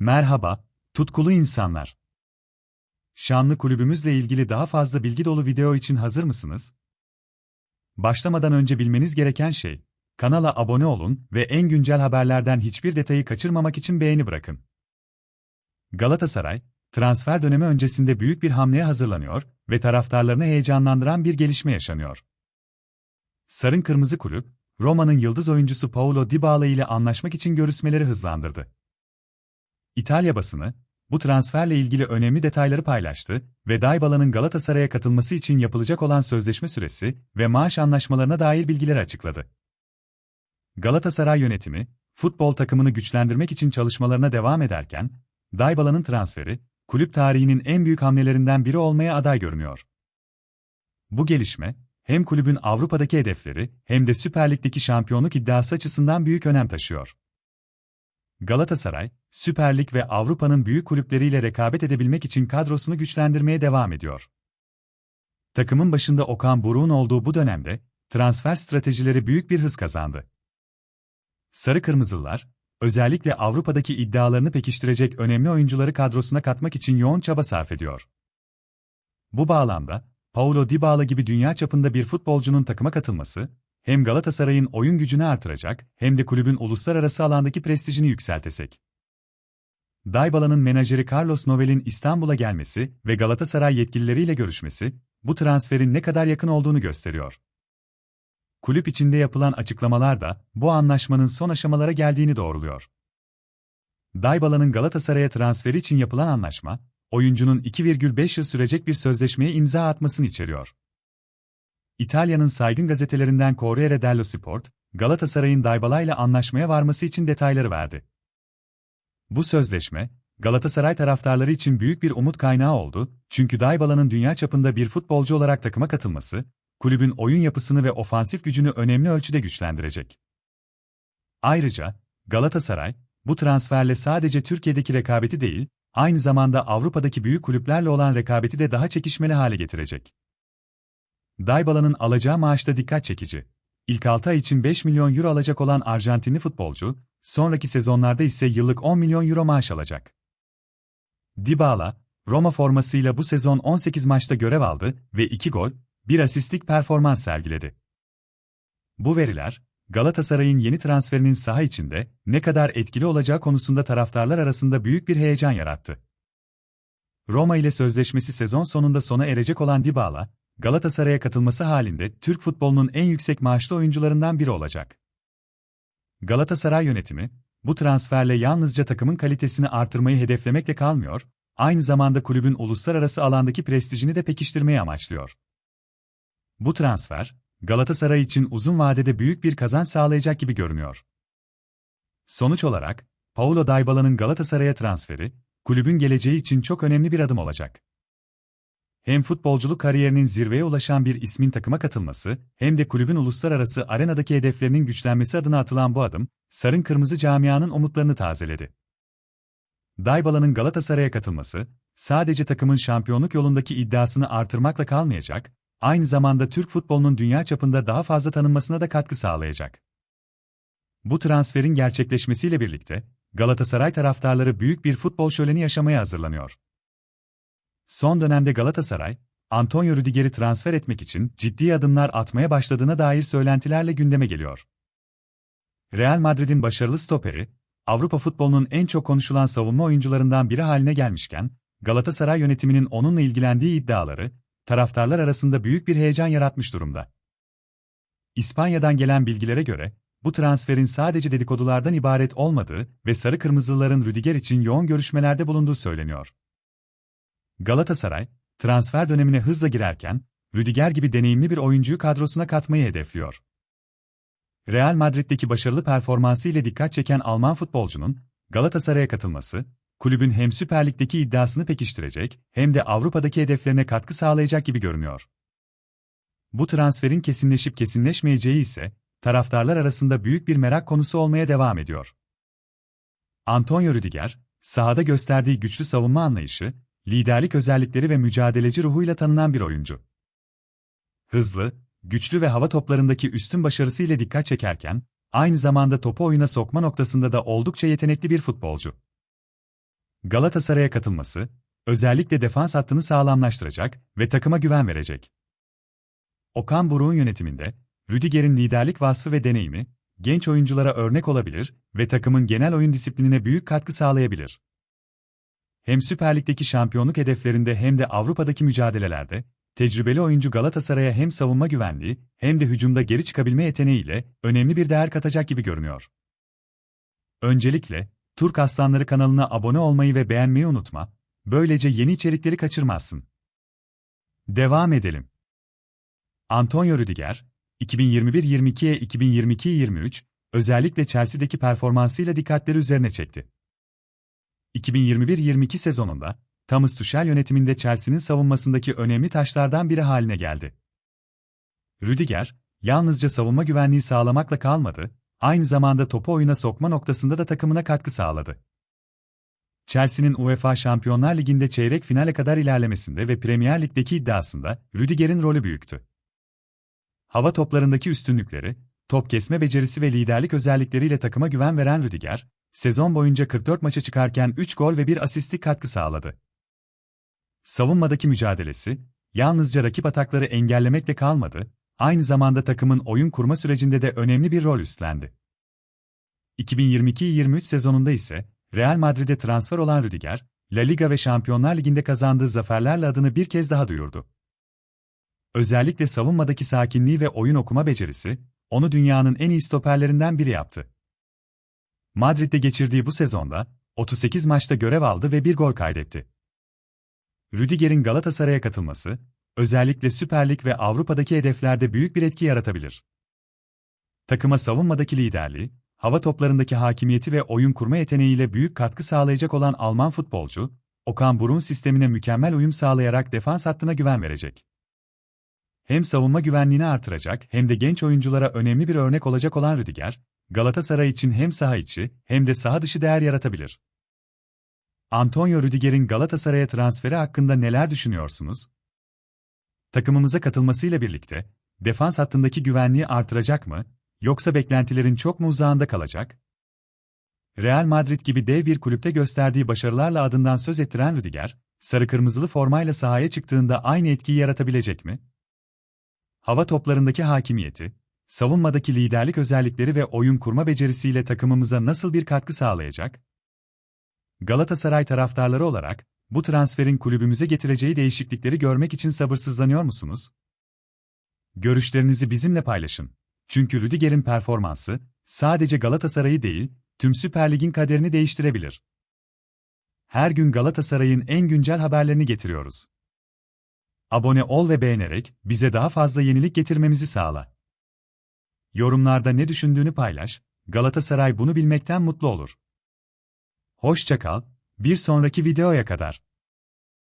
Merhaba, tutkulu insanlar. Şanlı kulübümüzle ilgili daha fazla bilgi dolu video için hazır mısınız? Başlamadan önce bilmeniz gereken şey, kanala abone olun ve en güncel haberlerden hiçbir detayı kaçırmamak için beğeni bırakın. Galatasaray, transfer dönemi öncesinde büyük bir hamleye hazırlanıyor ve taraftarlarını heyecanlandıran bir gelişme yaşanıyor. Sarın Kırmızı Kulüp, Roma'nın yıldız oyuncusu Paulo Dybala ile anlaşmak için görüşmeleri hızlandırdı. İtalya basını, bu transferle ilgili önemli detayları paylaştı ve Dybala'nın Galatasaray'a katılması için yapılacak olan sözleşme süresi ve maaş anlaşmalarına dair bilgileri açıkladı. Galatasaray yönetimi, futbol takımını güçlendirmek için çalışmalarına devam ederken, Dybala'nın transferi, kulüp tarihinin en büyük hamlelerinden biri olmaya aday görünüyor. Bu gelişme, hem kulübün Avrupa'daki hedefleri hem de Süper Lig'deki şampiyonluk iddiası açısından büyük önem taşıyor. Galatasaray, Süper Lig ve Avrupa'nın büyük kulüpleriyle rekabet edebilmek için kadrosunu güçlendirmeye devam ediyor. Takımın başında Okan Buruk'un olduğu bu dönemde, transfer stratejileri büyük bir hız kazandı. Sarı Kırmızılılar, özellikle Avrupa'daki iddialarını pekiştirecek önemli oyuncuları kadrosuna katmak için yoğun çaba sarf ediyor. Bu bağlamda, Paulo Dybala gibi dünya çapında bir futbolcunun takıma katılması, hem Galatasaray'ın oyun gücünü artıracak hem de kulübün uluslararası alandaki prestijini yükseltecek. Dybala'nın menajeri Carlos Novel'in İstanbul'a gelmesi ve Galatasaray yetkilileriyle görüşmesi, bu transferin ne kadar yakın olduğunu gösteriyor. Kulüp içinde yapılan açıklamalar da bu anlaşmanın son aşamalara geldiğini doğruluyor. Dybala'nın Galatasaray'a transferi için yapılan anlaşma, oyuncunun 2,5 yıl sürecek bir sözleşmeye imza atmasını içeriyor. İtalya'nın saygın gazetelerinden Corriere dello Sport, Galatasaray'ın Dybala ile anlaşmaya varması için detayları verdi. Bu sözleşme, Galatasaray taraftarları için büyük bir umut kaynağı oldu, çünkü Dybala'nın dünya çapında bir futbolcu olarak takıma katılması, kulübün oyun yapısını ve ofansif gücünü önemli ölçüde güçlendirecek. Ayrıca, Galatasaray, bu transferle sadece Türkiye'deki rekabeti değil, aynı zamanda Avrupa'daki büyük kulüplerle olan rekabeti de daha çekişmeli hale getirecek. Dybala'nın alacağı maaşta dikkat çekici. İlk 6 ay için 5 milyon euro alacak olan Arjantinli futbolcu, sonraki sezonlarda ise yıllık 10 milyon euro maaş alacak. Dybala, Roma formasıyla bu sezon 18 maçta görev aldı ve 2 gol, 1 asistlik performans sergiledi. Bu veriler, Galatasaray'ın yeni transferinin saha içinde ne kadar etkili olacağı konusunda taraftarlar arasında büyük bir heyecan yarattı. Roma ile sözleşmesi sezon sonunda sona erecek olan Dybala, Galatasaray'a katılması halinde Türk futbolunun en yüksek maaşlı oyuncularından biri olacak. Galatasaray yönetimi, bu transferle yalnızca takımın kalitesini artırmayı hedeflemekle kalmıyor, aynı zamanda kulübün uluslararası alandaki prestijini de pekiştirmeyi amaçlıyor. Bu transfer, Galatasaray için uzun vadede büyük bir kazanç sağlayacak gibi görünüyor. Sonuç olarak, Paulo Dybala'nın Galatasaray'a transferi, kulübün geleceği için çok önemli bir adım olacak. Hem futbolculuk kariyerinin zirveye ulaşan bir ismin takıma katılması, hem de kulübün uluslararası arenadaki hedeflerinin güçlenmesi adına atılan bu adım, sarın kırmızı camianın umutlarını tazeledi. Dybala'nın Galatasaray'a katılması, sadece takımın şampiyonluk yolundaki iddiasını artırmakla kalmayacak, aynı zamanda Türk futbolunun dünya çapında daha fazla tanınmasına da katkı sağlayacak. Bu transferin gerçekleşmesiyle birlikte, Galatasaray taraftarları büyük bir futbol şöleni yaşamaya hazırlanıyor. Son dönemde Galatasaray, Antonio Rüdiger'i transfer etmek için ciddi adımlar atmaya başladığına dair söylentilerle gündeme geliyor. Real Madrid'in başarılı stoperi, Avrupa futbolunun en çok konuşulan savunma oyuncularından biri haline gelmişken, Galatasaray yönetiminin onunla ilgilendiği iddiaları, taraftarlar arasında büyük bir heyecan yaratmış durumda. İspanya'dan gelen bilgilere göre, bu transferin sadece dedikodulardan ibaret olmadığı ve sarı kırmızılıların Rüdiger için yoğun görüşmelerde bulunduğu söyleniyor. Galatasaray, transfer dönemine hızla girerken, Rüdiger gibi deneyimli bir oyuncuyu kadrosuna katmayı hedefliyor. Real Madrid'deki başarılı performansı ile dikkat çeken Alman futbolcunun, Galatasaray'a katılması, kulübün hem Süper Lig'deki iddiasını pekiştirecek hem de Avrupa'daki hedeflerine katkı sağlayacak gibi görünüyor. Bu transferin kesinleşip kesinleşmeyeceği ise, taraftarlar arasında büyük bir merak konusu olmaya devam ediyor. Antonio Rüdiger, sahada gösterdiği güçlü savunma anlayışı, liderlik özellikleri ve mücadeleci ruhuyla tanınan bir oyuncu. Hızlı, güçlü ve hava toplarındaki üstün başarısı ile dikkat çekerken, aynı zamanda topu oyuna sokma noktasında da oldukça yetenekli bir futbolcu. Galatasaray'a katılması, özellikle defans hattını sağlamlaştıracak ve takıma güven verecek. Okan Buruk'un yönetiminde, Rüdiger'in liderlik vasfı ve deneyimi, genç oyunculara örnek olabilir ve takımın genel oyun disiplinine büyük katkı sağlayabilir. Hem Süper Lig'deki şampiyonluk hedeflerinde hem de Avrupa'daki mücadelelerde, tecrübeli oyuncu Galatasaray'a hem savunma güvenliği hem de hücumda geri çıkabilme yeteneğiyle önemli bir değer katacak gibi görünüyor. Öncelikle, Türk Aslanları kanalına abone olmayı ve beğenmeyi unutma, böylece yeni içerikleri kaçırmazsın. Devam edelim. Antonio Rüdiger, 2021-22'ye 2022-23, özellikle Chelsea'deki performansıyla dikkatleri üzerine çekti. 2021-22 sezonunda, Thomas Tuchel yönetiminde Chelsea'nin savunmasındaki önemli taşlardan biri haline geldi. Rüdiger, yalnızca savunma güvenliği sağlamakla kalmadı, aynı zamanda topu oyuna sokma noktasında da takımına katkı sağladı. Chelsea'nin UEFA Şampiyonlar Ligi'nde çeyrek finale kadar ilerlemesinde ve Premier Lig'deki iddiasında Rüdiger'in rolü büyüktü. Hava toplarındaki üstünlükleri, top kesme becerisi ve liderlik özellikleriyle takıma güven veren Rüdiger, sezon boyunca 44 maça çıkarken 3 gol ve 1 asistlik katkı sağladı. Savunmadaki mücadelesi, yalnızca rakip atakları engellemekle kalmadı, aynı zamanda takımın oyun kurma sürecinde de önemli bir rol üstlendi. 2022-23 sezonunda ise Real Madrid'e transfer olan Rüdiger, La Liga ve Şampiyonlar Ligi'nde kazandığı zaferlerle adını bir kez daha duyurdu. Özellikle savunmadaki sakinliği ve oyun okuma becerisi, onu dünyanın en iyi stoperlerinden biri yaptı. Madrid'de geçirdiği bu sezonda, 38 maçta görev aldı ve bir gol kaydetti. Rüdiger'in Galatasaray'a katılması, özellikle Süper Lig ve Avrupa'daki hedeflerde büyük bir etki yaratabilir. Takıma savunmadaki liderliği, hava toplarındaki hakimiyeti ve oyun kurma yeteneğiyle büyük katkı sağlayacak olan Alman futbolcu, Okan Buruk'un sistemine mükemmel uyum sağlayarak defans hattına güven verecek. Hem savunma güvenliğini artıracak hem de genç oyunculara önemli bir örnek olacak olan Rüdiger, Galatasaray için hem saha içi hem de saha dışı değer yaratabilir. Antonio Rüdiger'in Galatasaray'a transferi hakkında neler düşünüyorsunuz? Takımımıza katılmasıyla birlikte, defans hattındaki güvenliği artıracak mı, yoksa beklentilerin çok mu uzağında kalacak? Real Madrid gibi dev bir kulüpte gösterdiği başarılarla adından söz ettiren Rüdiger, sarı-kırmızılı formayla sahaya çıktığında aynı etkiyi yaratabilecek mi? Hava toplarındaki hakimiyeti, savunmadaki liderlik özellikleri ve oyun kurma becerisiyle takımımıza nasıl bir katkı sağlayacak? Galatasaray taraftarları olarak, bu transferin kulübümüze getireceği değişiklikleri görmek için sabırsızlanıyor musunuz? Görüşlerinizi bizimle paylaşın. Çünkü Rüdiger'in performansı, sadece Galatasaray'ı değil, tüm Süper Lig'in kaderini değiştirebilir. Her gün Galatasaray'ın en güncel haberlerini getiriyoruz. Abone ol ve beğenerek bize daha fazla yenilik getirmemizi sağla. Yorumlarda ne düşündüğünü paylaş, Galatasaray bunu bilmekten mutlu olur. Hoşça kal, bir sonraki videoya kadar.